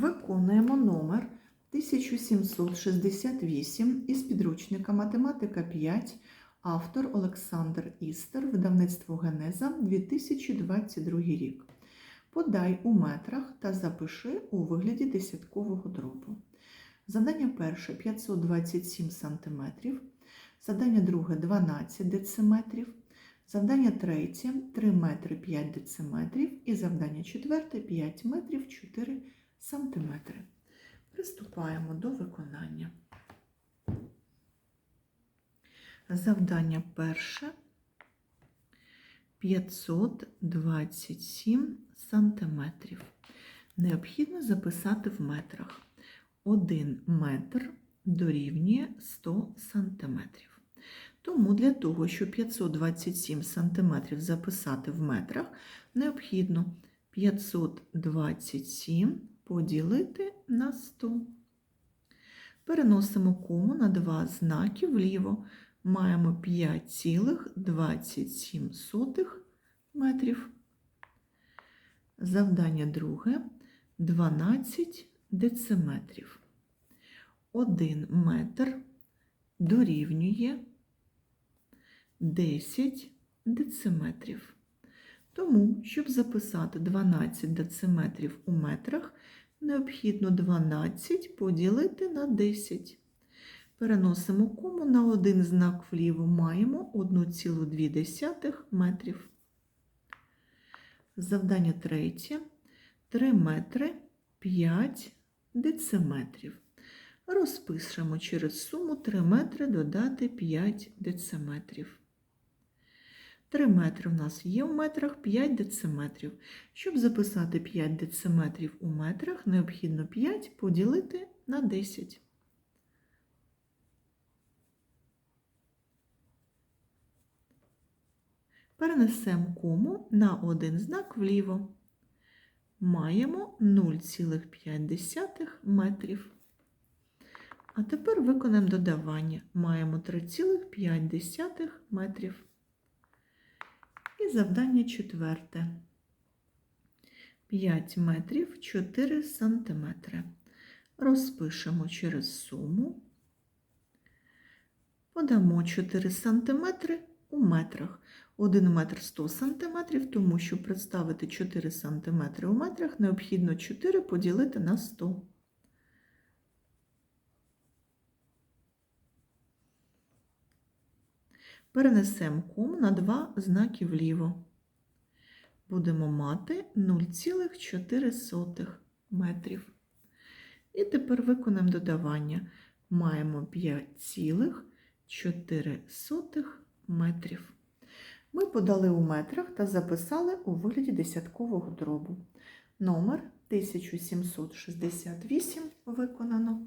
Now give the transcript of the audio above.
Виконуємо номер 1768 із підручника Математика 5, автор Олександр Істер, видавництво Генеза 2022 рік. Подай у метрах та запиши у вигляді десяткового дробу. Задання перше 527 см, задання друге 12 дециметрів, завдання третє 3 метри 5 дециметрів і завдання четверте 5 метрів 4 сантиметри. Приступаємо до виконання. Завдання перше 527 сантиметрів. Необхідно записати в метрах. 1 метр дорівнює 100 сантиметрів. Тому для того, щоб 527 сантиметрів записати в метрах, необхідно 527 поділити на 100. Переносимо кому на два знаки вліво. Маємо 5,27 метрів. Завдання друге 12 дециметрів. 1 метр дорівнює 10 дециметрів. Тому, щоб записати 12 дециметрів у метрах, необхідно 12 поділити на 10. Переносимо кому на один знак вліво маємо 1,2 метрів. Завдання третє. 3 метри 5 дециметрів. Розпишемо через суму 3 метри додати 5 дециметрів. 3 метри у нас є в метрах 5 дециметрів. Щоб записати 5 дециметрів у метрах, необхідно 5 поділити на 10. Перенесемо кому на один знак вліво. Маємо 0,5 метрів. А тепер виконаємо додавання. Маємо 3,5 метрів. І завдання четверте. 5 метрів 4 сантиметри. Розпишемо через суму. Подамо 4 сантиметри у метрах. 1 метр 100 сантиметрів, тому що представити 4 сантиметри у метрах необхідно 4 поділити на 100. Перенесемо ком на два знаки вліво. Будемо мати 0,4 метрів. І тепер виконаємо додавання. Маємо 5,4 метрів. Ми подали у метрах та записали у вигляді десяткового дробу. Номер 1768 виконано.